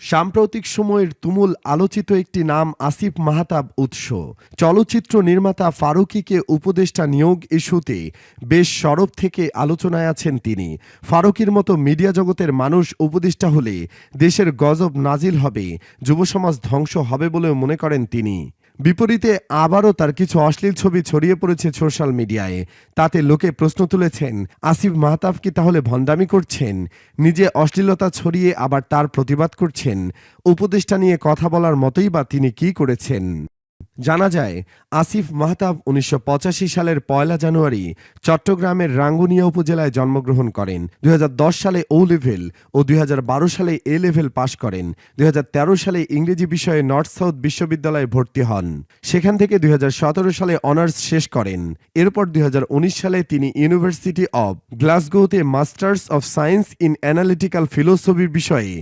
সাম্প্রতিক সময়ের তুমুল আলোচিত একটি নাম আসিফ মাহাতাব উৎস। চলচ্চিত্র নির্মাতা ফারুকিকে উপদেষ্টা নিয়োগ ইস্যুতে বেশ সরব থেকে আলোচনায় আছেন তিনি। ফারুকির মতো মিডিয়া জগতের মানুষ উপদেষ্টা হলে দেশের গজব নাজিল হবে, যুবসমাজ ধ্বংস হবে বলেও মনে করেন তিনি। বিপরীতে আবারও তার কিছু অশ্লীল ছবি ছড়িয়ে পড়েছে সোশ্যাল মিডিয়ায়। তাতে লোকে প্রশ্ন তুলেছেন, আসিফ মাহতাব কি তাহলে ভণ্ডামি করছেন? নিজে অশ্লীলতা ছড়িয়ে আবার তার প্রতিবাদ করছেন? উপদেষ্টা নিয়ে কথা বলার মতোই বা তিনি কি করেছেন? জানা যায়, আসিফ মাহতাব উনিশশো পঁচাশি সালের পয়লা জানুয়ারি চট্টগ্রামের রাঙ্গুনিয়া উপজেলায় জন্মগ্রহণ করেন। দুই হাজার দশ সালে ও লেভেল ও দুই হাজার বারো সালে এ লেভেল পাশ করেন। দুই হাজার তেরো সালে ইংরেজি বিষয়ে নর্থ সাউথ বিশ্ববিদ্যালয়ে ভর্তি হন। সেখান থেকে দুই হাজার সতেরো সালে অনার্স শেষ করেন। এরপর দুই হাজার উনিশ সালে তিনি university of গ্লাসগোতে masters of science in analytical philosophy বিষয়ে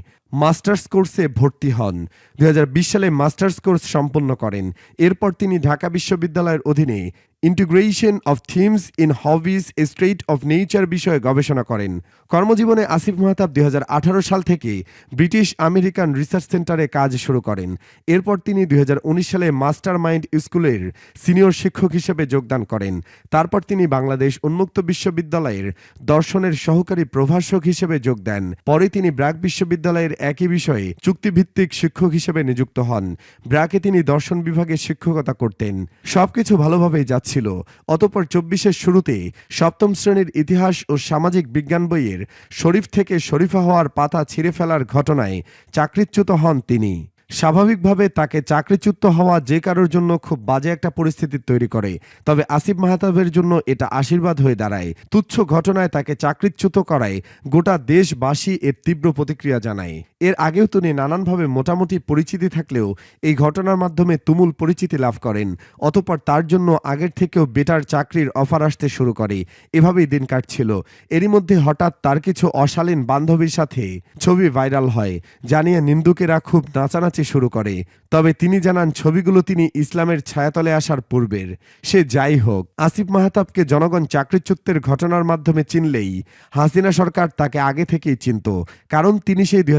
মাস্টার্স কোর্সে ভর্তি হন। দু হাজার বিশ সালে মাস্টার্স কোর্স সম্পন্ন করেন। এরপর তিনি ঢাকা বিশ্ববিদ্যালয়ের অধীনে integration of themes in Hobbes's state of nature বিষয়ে গবেষণা করেন। কর্মজীবনে আসিফ মাহতাব দুই হাজার আঠারো সাল থেকে ব্রিটিশ আমেরিকান রিসার্চ সেন্টারে কাজ শুরু করেন। এরপর তিনি দুই হাজার উনিশ সালে মাস্টার মাইন্ড স্কুলের সিনিয়র শিক্ষক হিসেবে যোগদান করেন। তারপর তিনি বাংলাদেশ উন্মুক্ত বিশ্ববিদ্যালয়ের দর্শনের সহকারী প্রভাষক হিসেবে যোগ দেন। পরে তিনি ব্র্যাক বিশ্ববিদ্যালয়ের একই বিষয়ে চুক্তিভিত্তিক শিক্ষক হিসেবে নিযুক্ত হন। ব্র্যাকে তিনি দর্শন বিভাগে শিক্ষকতা করতেন। সবকিছু ভালোভাবেই যাচ্ছিল অতপর চব্বিশের শুরুতে সপ্তম শ্রেণির ইতিহাস ও সামাজিক বিজ্ঞান বইয়ের শরীফ থেকে শরীফা হওয়ার পাতা ছিঁড়ে ফেলার ঘটনায় চাকরিচ্যুত হন তিনি। স্বাভাবিকভাবে তাকে চাকরিচ্যুত হওয়া যে কারোর জন্য খুব বাজে একটা পরিস্থিতি তৈরি করে। তবে আসিফ মাহতাবের জন্য এটা আশীর্বাদ হয়ে দাঁড়ায়। তুচ্ছ ঘটনায় তাকে চাকরিচ্যুত করায় গোটা দেশবাসী এর তীব্র প্রতিক্রিয়া জানায়। এর আগেও তিনি নানানভাবে মোটামুটি পরিচিতি থাকলেও এই ঘটনার মাধ্যমে তুমুল পরিচিতি লাভ করেন। অতপর তার জন্য আগের থেকেও বেটার চাকরির অফার আসতে শুরু করে। এভাবেই দিন কাটছিল। এরই মধ্যে হঠাৎ তার কিছু অশালীন বান্ধবীর সাথে ছবি ভাইরাল হয়। জানিয়ে নিন্দুকেরা খুব নাচানাচি শুরু করে। তবে তিনি জানান, ছবিগুলো তিনি ইসলামের ছায়াতলে আসার পূর্বের। সে যাই হোক, আসিফ মাহতাবকে জনগণ চাকরিচ্যুতের ঘটনার মাধ্যমে চিনলেই হাসিনা সরকার তাকে আগে থেকেই চিনত, কারণ তিনি সেই দুই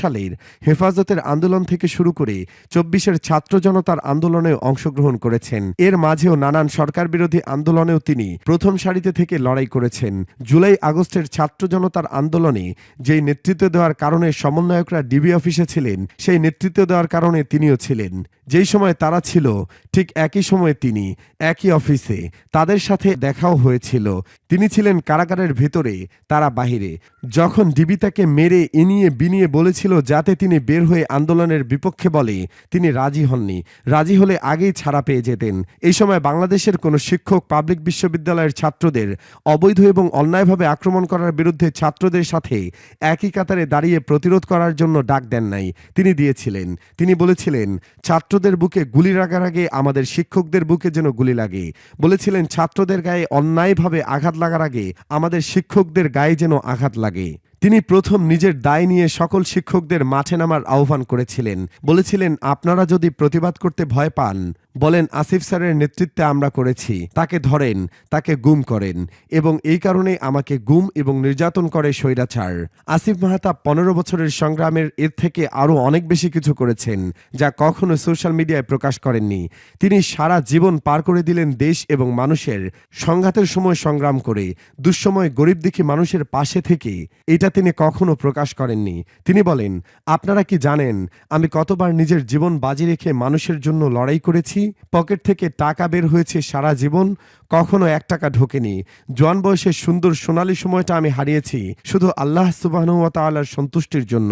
সালের হেফাজতের আন্দোলন থেকে শুরু করে চব্বিশের ছাত্র জনতার আন্দোলনে অংশগ্রহণ করেছেন। এর মাঝেও নানান সরকার বিরোধী আন্দোলনেও তিনি প্রথম সারিতে থেকে লড়াই করেছেন। জুলাই আগস্টের ছাত্র জনতার আন্দোলনে যেই নেতৃত্ব দেওয়ার কারণে সমন্বয়করা ডিবি অফিসে ছিলেন, সেই নেতৃত্ব দেওয়ার কারণে তিনিও ছিলেন। যেই সময় তারা ছিল ঠিক একই সময়ে তিনি একই অফিসে তাদের সাথে দেখাও হয়েছিল। তিনি ছিলেন কারাগারের ভেতরে, তারা বাহিরে। যখন ডিবি তাকে মেরে ইনিয়ে বিনিয়ে বলেছিল যাতে তিনি বের হয়ে আন্দোলনের বিপক্ষে বলে, তিনি রাজি হননি। রাজি হলে আগেই ছাড়া পেয়ে যেতেন। এই সময় বাংলাদেশের কোনো শিক্ষক পাবলিক বিশ্ববিদ্যালয়ের ছাত্রদের অবৈধ এবং অন্যায়ভাবে আক্রমণ করার বিরুদ্ধে ছাত্রদের সাথে একই কাতারে দাঁড়িয়ে প্রতিরোধ করার জন্য ডাক দেন নাই। তিনি দিয়েছিলেন। তিনি বলেছিলেন, ছাত্রদের বুকে গুলি লাগার আগে আমাদের শিক্ষকদের বুকে যেন গুলি লাগে। বলেছিলেন, ছাত্রদের গায়ে অন্যায়ভাবে আঘাত লাগার আগে আমাদের শিক্ষকদের গায়ে যেন আঘাত লাগে। তিনি প্রথম নিজের দায় নিয়ে সকল শিক্ষকদের মাঠে নামার আহ্বান করেছিলেন। বলেছিলেন, আপনারা যদি প্রতিবাদ করতে ভয় পান বলেন, আসিফ স্যারের নেতৃত্বে আমরা করেছি। তাকে ধরেন, তাকে গুম করেন এবং এই কারণে আমাকে গুম এবং নির্যাতন করে স্বৈরাচার। আসিফ মাহাতা পনেরো বছরের সংগ্রামের এর থেকে আরও অনেক বেশি কিছু করেছেন যা কখনো সোশ্যাল মিডিয়ায় প্রকাশ করেননি। তিনি সারা জীবন পার করে দিলেন দেশ এবং মানুষের সংঘাতের সময় সংগ্রাম করে, দুঃসময় গরিব দুঃখী মানুষের পাশে থেকে। এটা তিনি কখনো প্রকাশ করেননি। তিনি বলেন, আপনারা কি জানেন, আমি কতবার নিজের জীবন বাজি রেখে মানুষের জন্য লড়াই করেছি? পকেট থেকে টাকা বের হয়েছে সারা জীবন, কখনো এক টাকা ঢোকেনি। জোয়ান বয়সের সুন্দর সোনালী সময়টা আমি হারিয়েছি, শুধু আল্লাহ সুবাহর সন্তুষ্টির জন্য,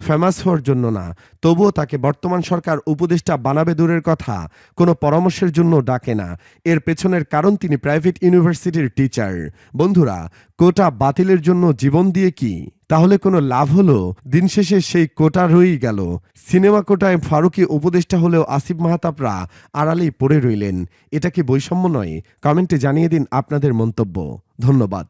ফেমাস হওয়ার জন্য না। তবুও তাকে বর্তমান সরকার উপদেষ্টা বানাবে দূরের কথা, কোনো পরামর্শের জন্য ডাকে না। এর পেছনের কারণ তিনি প্রাইভেট ইউনিভার্সিটির টিচার। বন্ধুরা, কোটা বাতিলের জন্য জীবন দিয়ে কি? তাহলে কোনো লাভ হলো? দিন শেষে সেই কোটা রয়েই গেল। সিনেমা কোটায় ফারুকি উপদেষ্টা হলেও আসিফ মাহাতাপরা আড়ালেই পড়ে রইলেন। এটা কি বৈষম্য নয়? কমেন্টে জানিয়ে দিন আপনাদের মন্তব্য। ধন্যবাদ।